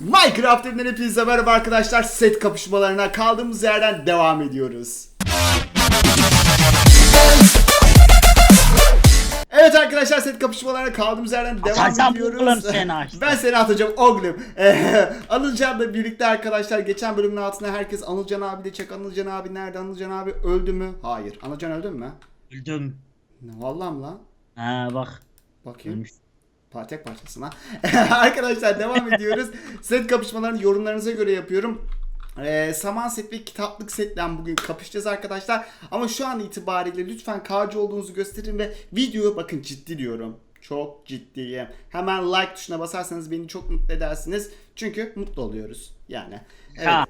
Minecraft evinden hepinize merhaba arkadaşlar. Set kapışmalarına kaldığımız yerden devam ediyoruz. Evet arkadaşlar set kapışmalarına kaldığımız yerden devam Atacağım ediyoruz. seni açtım. ben seni atacağım oğlum. Ee, Anılcan'la birlikte arkadaşlar geçen bölümün altına herkes Anılcan abi de çek. Anılcan abi nerede? Anılcan abi öldü mü? Hayır. Anılcan öldü mü? Öldüm. Vallahi mi lan? Ha bak. Bakayım. Ölmüş. Tek parçasına. Arkadaşlar devam ediyoruz. Set kapışmalarını yorumlarınıza göre yapıyorum. Ee, saman set ve kitaplık setle bugün kapışacağız arkadaşlar. Ama şu an itibariyle lütfen KC olduğunuzu gösterin ve videoya bakın ciddi diyorum. Çok ciddiyim. Hemen like tuşuna basarsanız beni çok mutlu edersiniz. Çünkü mutlu oluyoruz. Yani. Evet. Ha.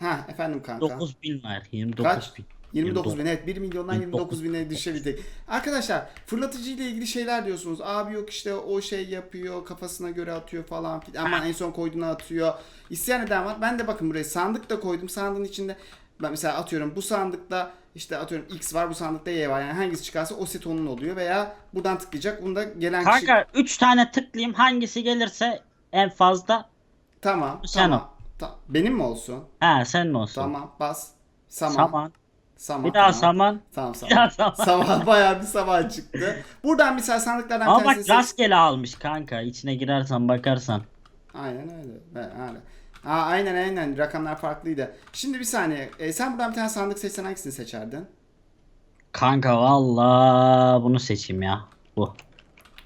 Ha efendim kanka. 9000 var. 29 Kaç? bin. 29 bin evet 1 milyondan 29 29 bine düşebildik. Arkadaşlar fırlatıcı ile ilgili şeyler diyorsunuz. Abi yok işte o şey yapıyor kafasına göre atıyor falan filan. Aman en son koyduğuna atıyor. İsteyen eden var. Ben de bakın buraya sandık da koydum. Sandığın içinde ben mesela atıyorum bu sandıkta işte atıyorum X var bu sandıkta Y var. Yani hangisi çıkarsa o set onun oluyor veya buradan tıklayacak. Bunda gelen kişi... Kanka 3 tane tıklayayım hangisi gelirse en fazla. Tamam Sen tamam. Ta- Benim mi olsun? Ha senin olsun. Tamam bas. Saman. Saman. Saman. Bir daha tamam. saman. Tamam Bir daha saman. saman. Saman bayağı bir saman çıktı. Buradan mesela sandıklardan Ama bir bak tanesini seç- rastgele almış kanka. İçine girersen bakarsan. Aynen öyle. Öyle. Aa, aynen aynen rakamlar farklıydı. Şimdi bir saniye. E, sen buradan bir tane sandık seçsen hangisini seçerdin? Kanka valla bunu seçeyim ya. Bu.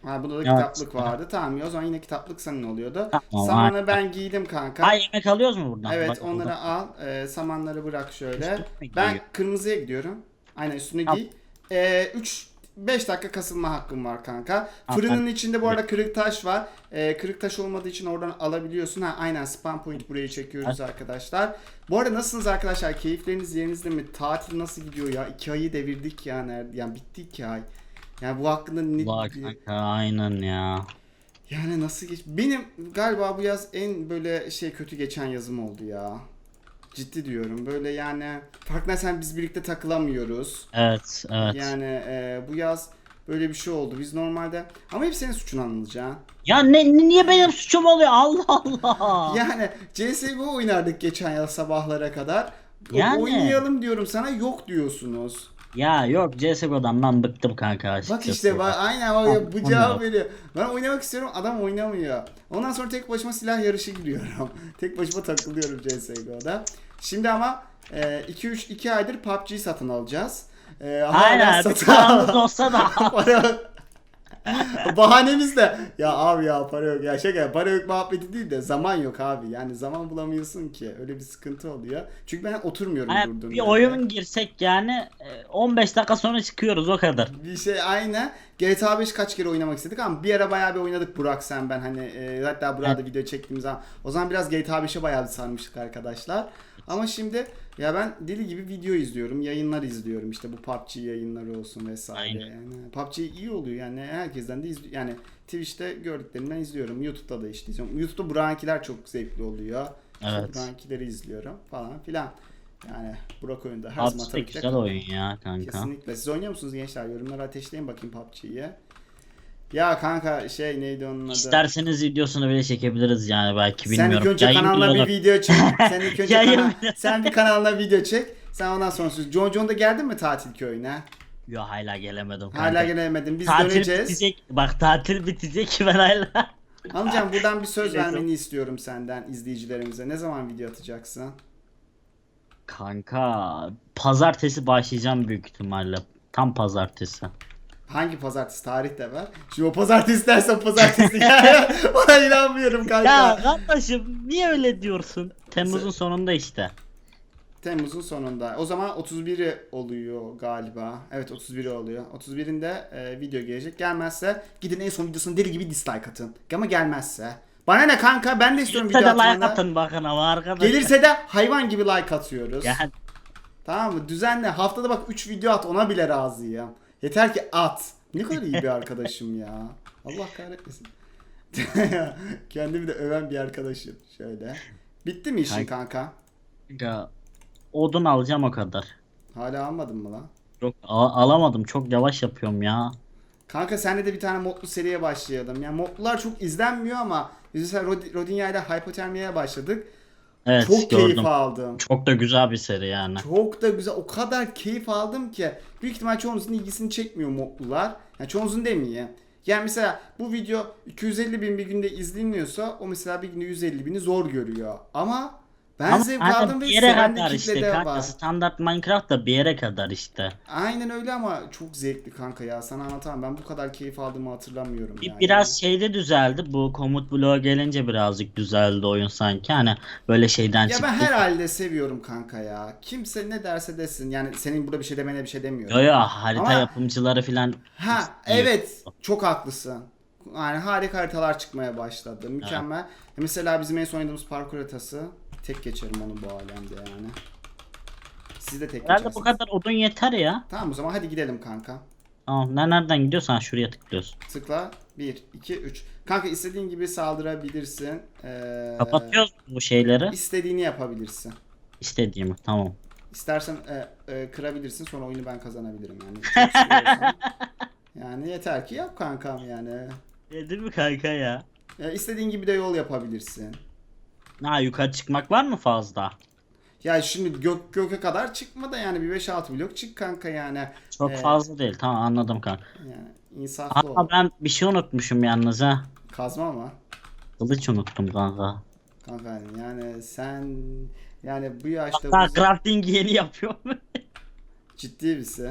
Ha bunda da Evet. kitaplık vardı. Tamam ya o zaman yine kitaplık senin oluyordu. Tamam, Samanı ben giydim kanka. Ha yemek alıyoruz mu buradan? evet Bak onları burada. al. E, samanları bırak şöyle. Ben kırmızıya gidiyorum. Aynen üstüne Tamam. giy. E, 3 5 dakika kasılma hakkım var kanka. Fırının içinde bu arada kırık taş var. E, kırık taş olmadığı için oradan alabiliyorsun. Ha aynen spam point burayı çekiyoruz arkadaşlar. Bu arada nasılsınız arkadaşlar? Keyifleriniz yerinizde mi? Tatil nasıl gidiyor ya? 2 ayı devirdik ya nerede? Yani bitti 2 ay. Yani bu hakkında ne Vay kanka aynen ya. yani nasıl geç? Benim galiba bu yaz en böyle şey kötü geçen yazım oldu ya. Ciddi diyorum. Böyle yani farkındaysan biz birlikte takılamıyoruz. Evet evet. Yani e, bu yaz böyle bir şey oldu. Biz normalde ama hep senin suçun anılacak. Ya ne, niye benim suçum oluyor? Allah Allah. Yani CSGO oynardık geçen yaz sabahlara kadar. O- Yani. Oynayalım diyorum sana yok diyorsunuz. Ya yok CSGO'dan ben bıktım kanka Bak açıkçası. işte bak, aynen o, Tamam, bu cevap veriyor. Ben oynamak istiyorum adam oynamıyor. Ondan sonra tek başıma silah yarışı giriyorum. tek başıma takılıyorum CSGO'da. Şimdi ama 2-3 2 aydır PUBG satın alacağız. E, hala Aynen satın paramız olsa da. para Bahanemiz de ya abi ya para yok ya şaka para yok muhabbeti değil de zaman yok abi yani zaman bulamıyorsun ki öyle bir sıkıntı oluyor çünkü ben oturmuyorum Aynen, durduğum bir yerde. oyun girsek yani e, 15 dakika sonra çıkıyoruz o kadar. Bir şey aynı. GTA 5 kaç kere oynamak istedik ama bir ara bayağı bir oynadık Burak sen ben hani e, hatta burada video çektiğimiz zaman o zaman biraz GTA 5'e bayağı bir sarmıştık arkadaşlar. Ama şimdi ya ben deli gibi video izliyorum, yayınlar izliyorum işte bu PUBG yayınları olsun vesaire. Aynen. Yani PUBG iyi oluyor yani herkesten de izliyorum. Yani Twitch'te gördüklerimden izliyorum. YouTube'da da işte izliyorum. YouTube'da Burak'ınkiler çok zevkli oluyor. Evet. Burak'ınkileri izliyorum falan filan. Yani Burak oyunda her zaman tabii güzel oyun ya kanka. Kesinlikle. Siz oynuyor musunuz gençler? Yorumlara ateşleyin bakayım PUBG'yi. Ya kanka şey neydi onun adı? İsterseniz videosunu bile çekebiliriz yani belki Sen bilmiyorum. ilk önce Yayın kanalına bir video çek. Sen ilk önce Yayın kana- sen bir kanalına video çek. Sen ondan sonra söz. John John'da geldin mi tatil köyüne? Yo hala gelemedim kanka. Hala gelemedin. Biz tatil döneceğiz. bitecek. Bak tatil bitecek ben hala. Amcam buradan bir söz vermeni istiyorum senden izleyicilerimize. Ne zaman video atacaksın? Kanka pazartesi başlayacağım büyük ihtimalle. Tam pazartesi. Hangi pazartesi tarih de ver. Şimdi o pazartesi dersen pazartesi gel. Bana inanmıyorum kanka. Ya kardeşim niye öyle diyorsun? Temmuz'un sonunda işte. Temmuz'un sonunda. O zaman 31'i oluyor galiba. Evet 31'i oluyor. 31'inde e, video gelecek. Gelmezse gidin en son videosuna deli gibi dislike atın. Ama gelmezse. Bana ne kanka ben de istiyorum Gelirse video de like atmanı. atın bakın ama arkadaşlar. Gelirse de hayvan gibi like atıyoruz. Gel. Tamam mı? Düzenle. Haftada bak 3 video at ona bile razıyım. Yeter ki at. Ne kadar iyi bir arkadaşım ya. Allah kahretmesin. Kendimi de öven bir arkadaşım. Şöyle. Bitti mi işin Kanka. kanka? Kanka, Odun alacağım o kadar. Hala almadın mı lan? Yok al- alamadım çok yavaş yapıyorum ya. Kanka senle de bir tane modlu seriye başlayalım. Yani modlular çok izlenmiyor ama biz mesela Rod- Rodinya ile Hypothermia'ya başladık. Evet çok gördüm. keyif aldım. Çok da güzel bir seri yani. Çok da güzel. O kadar keyif aldım ki. Büyük ihtimal çoğunuzun ilgisini çekmiyor modlular. Yani çoğunuzun demeyeyim. Yani mesela bu video 250 bin bir günde izleniyorsa o mesela bir günde 150 bini zor görüyor. Ama ben Ama zevk aldım ve bir yere seven de kadar kitle işte de kanka var. standart Minecraft da bir yere kadar işte. Aynen öyle ama çok zevkli kanka ya. Sana anlatamam. Ben bu kadar keyif aldığımı hatırlamıyorum Bir, yani. biraz şeyde düzeldi. Bu komut bloğu gelince birazcık düzeldi oyun sanki. Hani böyle şeyden Ya çıktı. ben herhalde seviyorum kanka ya. Kimse ne derse desin. Yani senin burada bir şey demene bir şey demiyorum. Yo yo harita Ama- yapımcıları filan Ha evet çok haklısın. Yani harika haritalar çıkmaya başladı. Mükemmel. E Mesela bizim en son oynadığımız parkur haritası. Tek geçerim onu bu alemde yani. Siz de tek Herhalde geçersiniz. bu kadar odun yeter ya. Tamam o zaman hadi gidelim kanka. Tamam ne nereden gidiyorsan şuraya tıklıyorsun. Tıkla. 1, 2, 3. Kanka istediğin gibi saldırabilirsin. Ee, Kapatıyoruz bu şeyleri. İstediğini yapabilirsin. İstediğimi tamam. İstersen e, e, kırabilirsin sonra oyunu ben kazanabilirim yani. Çok istiyorsan. yani yeter ki yap kankam yani. Değil mi kanka ya? Ya istediğin gibi de yol yapabilirsin. Ha yukarı çıkmak var mı fazla? Ya şimdi gök göke kadar çıkma da yani bir 5-6 blok çık kanka yani. Çok Ee, fazla değil. Tamam anladım kanka. Yani insaflı ol. Ama ben bir şey unutmuşum yalnız ha. Kazma ama. Kılıç unuttum kanka. Kanka yani sen yani bu yaşta Hatta bu crafting yeni yapıyorum. ciddi misin?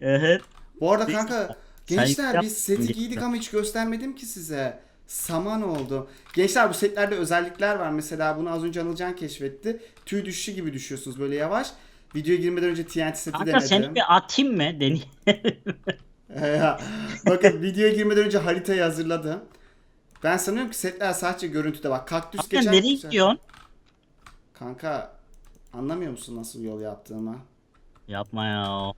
evet. Bu arada kanka gençler biz seti giydik ama hiç göstermedim ki size. Saman oldu. Gençler bu setlerde özellikler var. Mesela bunu az önce Anılcan keşfetti. Tüy düşüşü gibi düşüyorsunuz böyle yavaş. Videoya girmeden önce TNT seti Kanka denedim. seni bir atayım mı? Deneyim. Ya, Bakın videoya girmeden önce haritayı hazırladım. Ben sanıyorum ki setler sadece görüntüde bak. Kaktüs Kanka geçen nereye gidiyorsun? Kanka anlamıyor musun nasıl yol yaptığımı? Yapma ya.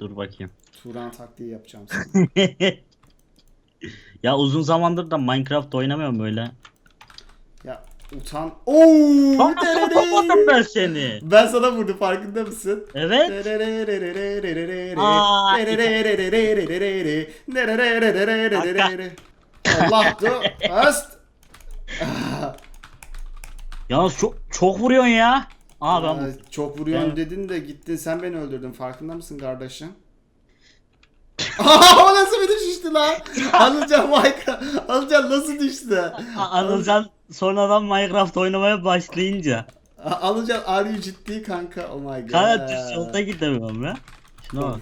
Dur bakayım. Turan taktiği yapacağım sana. ya uzun zamandır da Minecraft oynamıyorum böyle. ya utan. Oo! Bak nasıl topladım ben seni. Ben sana vurdum farkında mısın? Evet. Aa, Allah dur. Ast. Yalnız çok çok vuruyorsun ya. Aa ben Aa, çok vuruyorsun Ben- dedin de gittin sen beni öldürdün farkında mısın kardeşim? Aa o nasıl bir düşüştü lan? Anılcan Minecraft. Anılcan nasıl düştü? Anılcan sonradan Minecraft oynamaya başlayınca. Anılcan are you ciddi kanka? Oh my god. Kanka düz yolda gidemiyorum ya. Şuna bak.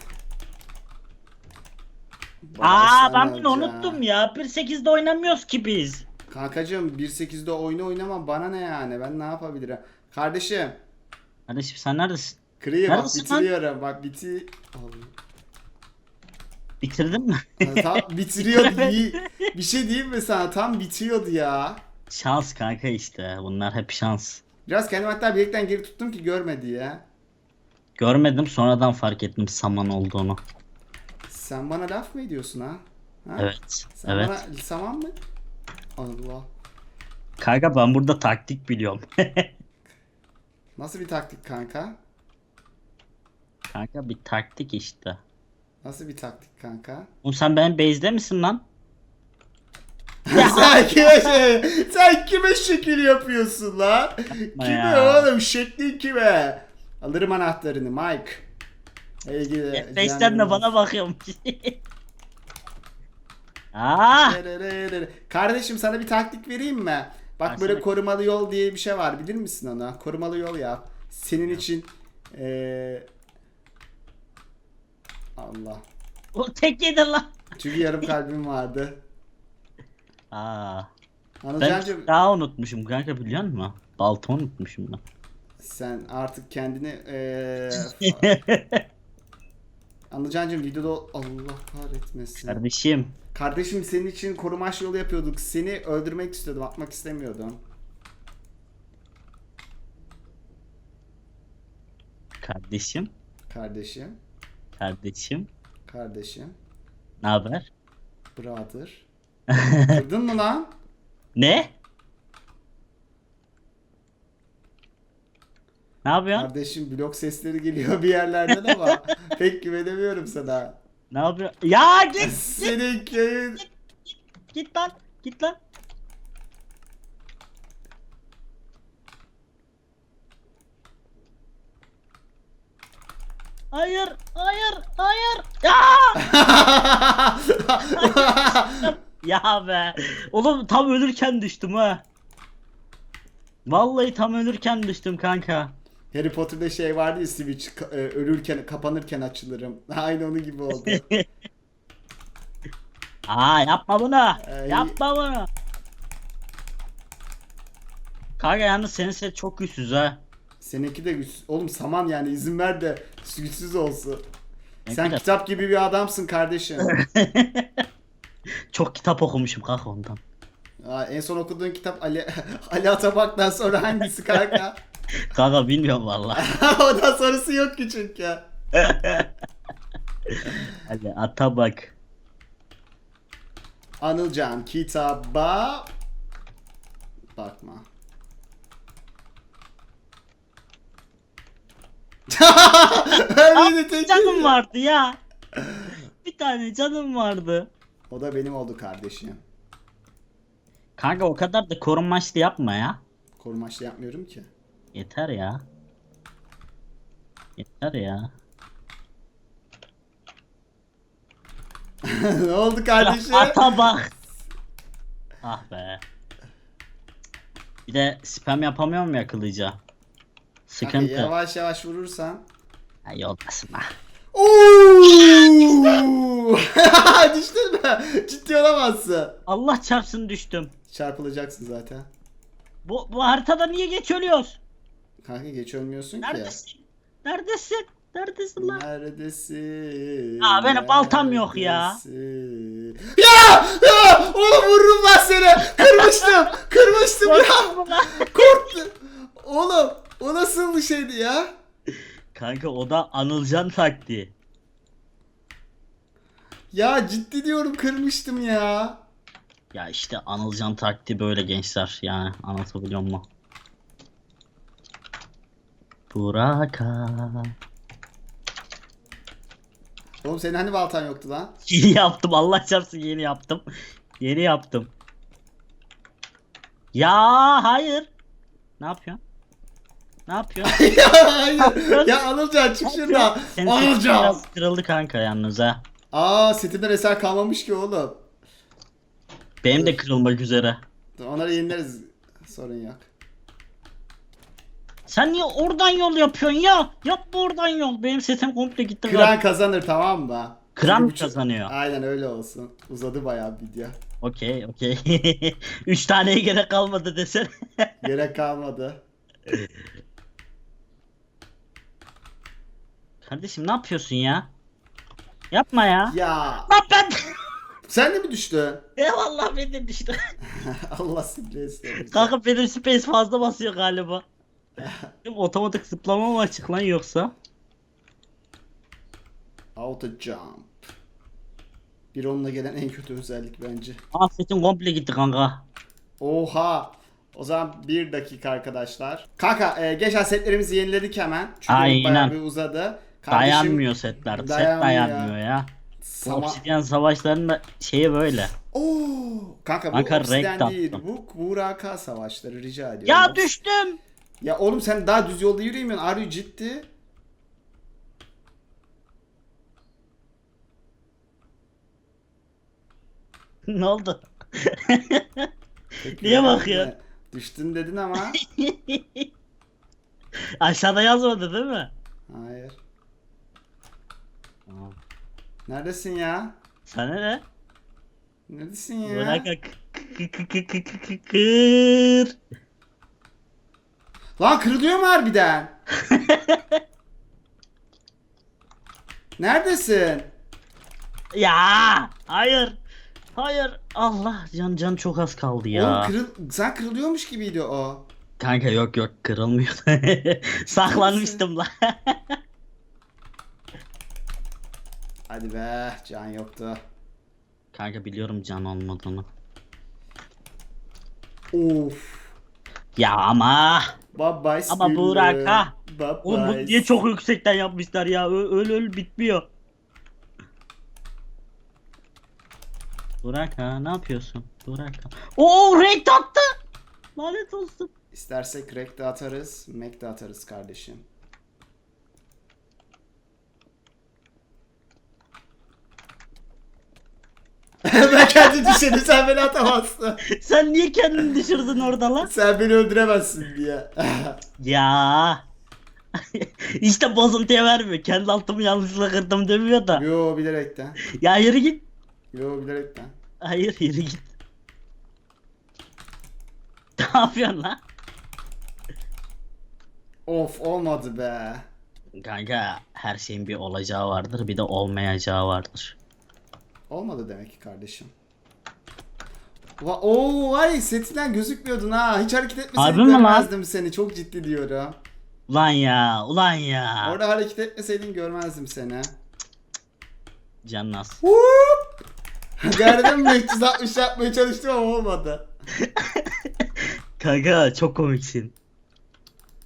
Aa ben bunu unuttum ya. 1.8'de oynamıyoruz ki biz. Kankacığım 1.8'de oyunu oynamam bana ne yani ben ne yapabilirim? Kardeşim Kardeşim sen neredesin? kırıyı bak Neredesin bitiriyorum bak biti... Allah. Bitirdin mi? tam bitiriyordu iyi. Bir şey diyeyim mi sana tam bitiyordu ya. şans kanka işte. Bunlar hep şans. Biraz kendimi hatta bilekten geri tuttum ki görmedi ya. Görmedim sonradan fark ettim saman olduğunu. Sen bana laf mı ediyorsun ha? ha? Evet. Sen evet. bana saman mı? Allah. Kanka ben burada taktik biliyorum. Nasıl bir taktik kanka? kanka bir taktik işte. Nasıl bir taktik kanka? Oğlum sen benim base'de misin lan? sen kime şey, sen kime şekil yapıyorsun lan? kime ya. oğlum şeklin kime? Alırım anahtarını Mike. Ey, Base'den de bana bakıyorum. Aa! Kardeşim sana bir taktik vereyim mi? Bak Versene. böyle korumalı yol diye bir şey var bilir misin onu? Korumalı yol yap. Senin için eee Allah. O tek yedin lan. Çünkü yarım kalbim vardı. Aa. Ben Anılcancığım daha unutmuşum kanka biliyor musun? Balta unutmuşum ben. sen artık kendini eee Anılcancığım videoda Allah kahretmesin. Kardeşim. Kardeşim senin için korumaş yolu yapıyorduk. Seni öldürmek istiyordum, atmak istemiyordum. Kardeşim. Kardeşim, Kardeşim. kardeşim, Ne haber? brother. Kırdın mı lan? Ne? Ne yapıyorsun? Kardeşim blok sesleri geliyor bir yerlerden ama pek güvenemiyorum sana. Ne yapıyor? Ya git Senin köyün. git lan git lan. Hayır, hayır, hayır. Ya! ya be. Oğlum tam ölürken düştüm ha. Vallahi tam ölürken düştüm kanka. Harry Potter'da şey vardı ya Switch ka- e, ölürken kapanırken açılırım. Aynı onun gibi oldu. Aa yapma bunu. Ay. Yapma bunu. Kanka yalnız senin set çok güçsüz ha. Seninki de güç. Oğlum saman yani izin ver de güçsüz olsun. Ne Sen kadar- kitap gibi bir adamsın kardeşim. Çok kitap okumuşum kanka ondan. Aa, en son okuduğun kitap Ali Ali Atabak'tan sonra hangisi kanka? Kanka bilmiyorum valla. Ondan sonrası yok ki çünkü. Hadi ata bak. Anılcan kitaba bakma. Öyle tek- Canım vardı ya. Bir tane canım vardı. O da benim oldu kardeşim. Kanka o kadar da korunmaçlı yapma ya. Korumaçlı yapmıyorum ki. Yeter ya. Yeter ya. ne oldu kardeşim? Ata bak. Ah be. Bir de spam yapamıyorum ya kılıca. Kanka, Sıkıntı. yavaş yavaş vurursan. Ay olmasın ha. Oo! Düştün mü? Ciddi olamazsın. Allah çarpsın düştüm. Çarpılacaksın zaten. Bu, bu haritada niye geç ölüyoruz? Kanka geç ölmüyorsun ki. Neredesin? Neredesin? Neredesin lan? Neredesin? Aa, benim baltam yok ya. Neredesin? Ya! ya! Oğlum vururum lan seni. Kırmıştım. Kırmıştım ya. Korktum. Oğlum o nasıl bir şeydi ya? Kanka o da Anılcan taktiği. Ya ciddi diyorum kırmıştım ya. Ya işte Anılcan taktiği böyle gençler yani anlatabiliyor muyum? Buraka. Oğlum senin hani baltan yoktu lan? Yeni yaptım Allah çarpsın yeni yaptım. Yeni yaptım. Ya hayır. Ne yapıyorsun? Ne yapıyorsun? ya hayır. Ya Anılcan çık şuradan. Senin sesin Anılcan. biraz kırıldı kanka yalnız ha. Aa setimden eser kalmamış ki oğlum. Benim de kırılmak üzere. Onları yenileriz. Sorun yok. Sen niye oradan yol yapıyorsun ya? Yapma oradan yol. Benim sesim komple gitti. Kıran kazanır tamam mı? Kıran mı kazanıyor? Aynen öyle olsun. Uzadı bayağı video. Okey okey. Üç taneye gerek kalmadı desen. Gerek kalmadı. Kardeşim ne yapıyorsun ya? Yapma ya. Ya Lan ben... sen de mi düştün? Eyvallah ben de düştüm. Allah sinirlensin. Kanka benim space fazla basıyor galiba. Benim otomatik zıplama mı açık lan yoksa? Auto jump. Bir onunla gelen en kötü özellik bence. Aa setim komple gitti kanka. Oha. O zaman bir dakika arkadaşlar. Kanka e, geçen setlerimizi yeniledik hemen. Çünkü Aynen. bayağı bir uzadı. Kardeşim, dayanmıyor setler. Set dayanmıyor. dayanmıyor ya. Bu Sama... Obsidian savaşlarının da şeyi böyle. Oo, kanka bu Kanka, obsidian değil. Bu Buraka savaşları rica ediyorum. Ya düştüm. Ya oğlum sen daha düz yolda yürüyemiyorsun. Are you ciddi? ne oldu? Niye yani bakıyorsun? Düştün dedin ama. Aşağıda yazmadı değil mi? Hayır. Neredesin ya? Sana ne? Neredesin ya? Kır. Lan kırılıyor mu harbiden? Neredesin? Ya hayır. Hayır. Allah can can çok az kaldı ya. Oğlum kırıl sen kırılıyormuş gibiydi o. Kanka yok yok kırılmıyor. Saklanmıştım lan. Hadi be can yoktu. Kanka biliyorum can olmadığını. Of. Ya ama. Bye bye Ama. Burak ha. Bye Oğlum bu bye. niye çok yüksekten yapmışlar ya? Öl öl, öl bitmiyor. Burak ha ne yapıyorsun? Burak ha. Oo renk attı. Lanet olsun. İstersek crack de atarız, mac de atarız kardeşim. ben kendi düşerim sen beni atamazsın. Sen niye kendini düşürdün orada lan? Sen beni öldüremezsin diye. Ya. işte bozuntuya vermiyor. Kendi altımı yanlışlıkla kırdım demiyor da. Yo bilerekten. Ya yürü git. Yo bilerekten. Hayır yürü git. Ne yapıyorsun lan? Of olmadı be. Kanka her şeyin bir olacağı vardır bir de olmayacağı vardır. Olmadı demek ki kardeşim. Va Oo vay setinden gözükmüyordun ha. Hiç hareket Harbi etmeseydin mi lan? görmezdim seni. Çok ciddi diyorum. Ulan ya ulan ya. Orada hareket etmeseydin görmezdim seni. Can az. Whoop! Gördün mü 360 yapmaya çalıştım ama olmadı. Kanka çok komiksin.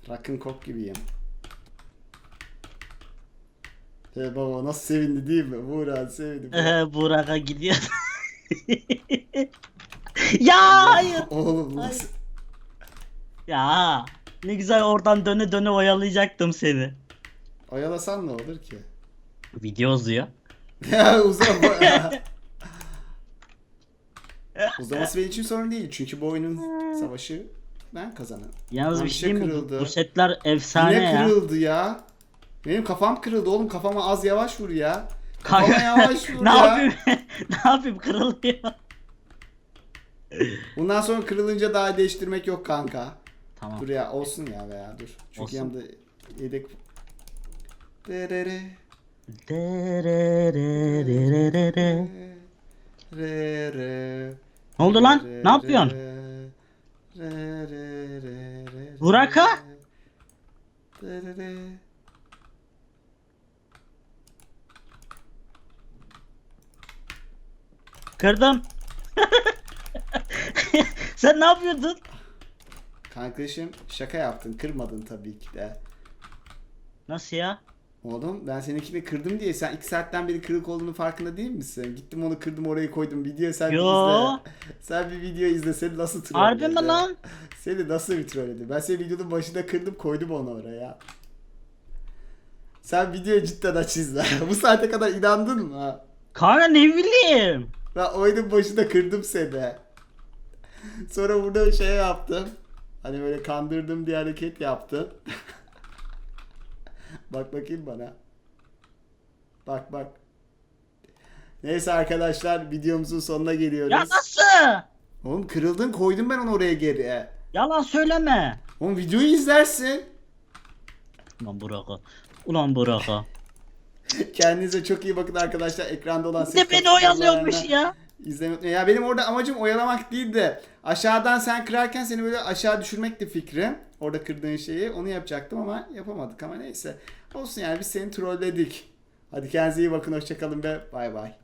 Rock'n Coke gibiyim. He baba nasıl sevindi değil mi? Buğra sevindi. Ee, Burak'a gidiyor. ya hayır. Oğlum nasıl? Ya ne güzel oradan döne döne oyalayacaktım seni. Oyalasan ne olur ki? Video uzuyor. ya uzama. Uzaması benim için sorun değil. Çünkü bu oyunun savaşı ben kazanırım. Yalnız Lan bir şey diyeyim mi? kırıldı. Bu setler efsane Yine ya. kırıldı ya. Benim kafam kırıldı oğlum. Kafama az yavaş vur ya. Kanka, Kafama yavaş vur ne ya. yapayım? ne yapayım kırılıyor. Bundan sonra kırılınca daha değiştirmek yok kanka. Tamam. Dur ya olsun ya veya dur. Çünkü Olsun. yanımda yedek... Derere, Derererererere. re, re, Ne oldu lan? re, Ne yapıyorsun? re, re, re, re, re, Burak ha? derere. Kırdım. Sen ne yapıyordun? Kanklaşım şaka yaptın. Kırmadın tabii ki de. Nasıl ya? Oğlum ben seninkini kırdım diye sen 2 saatten beri kırık olduğunu farkında değil misin? Gittim onu kırdım oraya koydum video sen bir Yo. izle. Sen bir video izle seni nasıl trolledi. Harbi mi lan? Seni nasıl bir trolledi? Ben seni videonun başında kırdım koydum onu oraya. Sen videoyu cidden aç izle. Bu saate kadar inandın mı? Kanka ne bileyim. Ben oyunun başında kırdım seni. Sonra burada şey yaptım. Hani böyle kandırdım diye hareket yaptım. bak bakayım bana. Bak bak. Neyse arkadaşlar videomuzun sonuna geliyoruz. Ya nasıl? Oğlum kırıldın koydum ben onu oraya geri. Yalan söyleme. Oğlum videoyu izlersin. Ulan Burak'a. Ulan Burak'a. Kendinize çok iyi bakın arkadaşlar. Ekranda olan Bir de beni oyalıyormuş ya. İzlemek Ya benim orada amacım oyalamak değil de aşağıdan sen kırarken seni böyle aşağı düşürmekti fikrim. Orada kırdığın şeyi onu yapacaktım ama yapamadık ama neyse. Olsun yani biz seni trolledik. Hadi kendinize iyi bakın hoşçakalın ve bay bay.